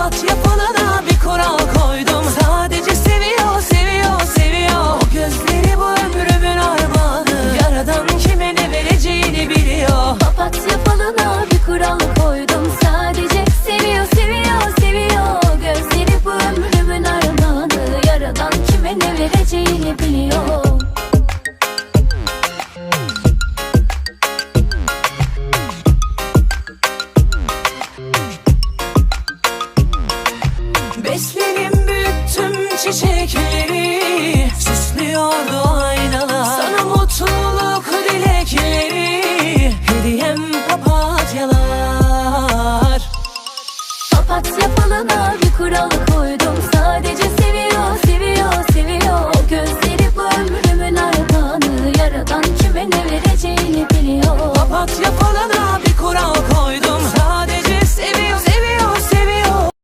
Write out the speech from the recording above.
Papatya falına bir kural koydum. Sadece seviyor, seviyor, seviyor. O gözleri bu ömrümün armağanı. Yaradan kime ne vereceğini biliyor. Papatya falına bir kural koydum. Sadece seviyor seviyor seviyor. Gözleri bu ömrümün armağanı. Yaradan kime ne vereceğini biliyor çiçekleri Süslüyordu aynalar. Sana mutluluk dilekleri Hediyem papatyalar. Papatya falına bir kural koydum. Sadece seviyor, seviyor, seviyor. O gözleri bu ömrümün armağanı. Yaradan kime ne vereceğini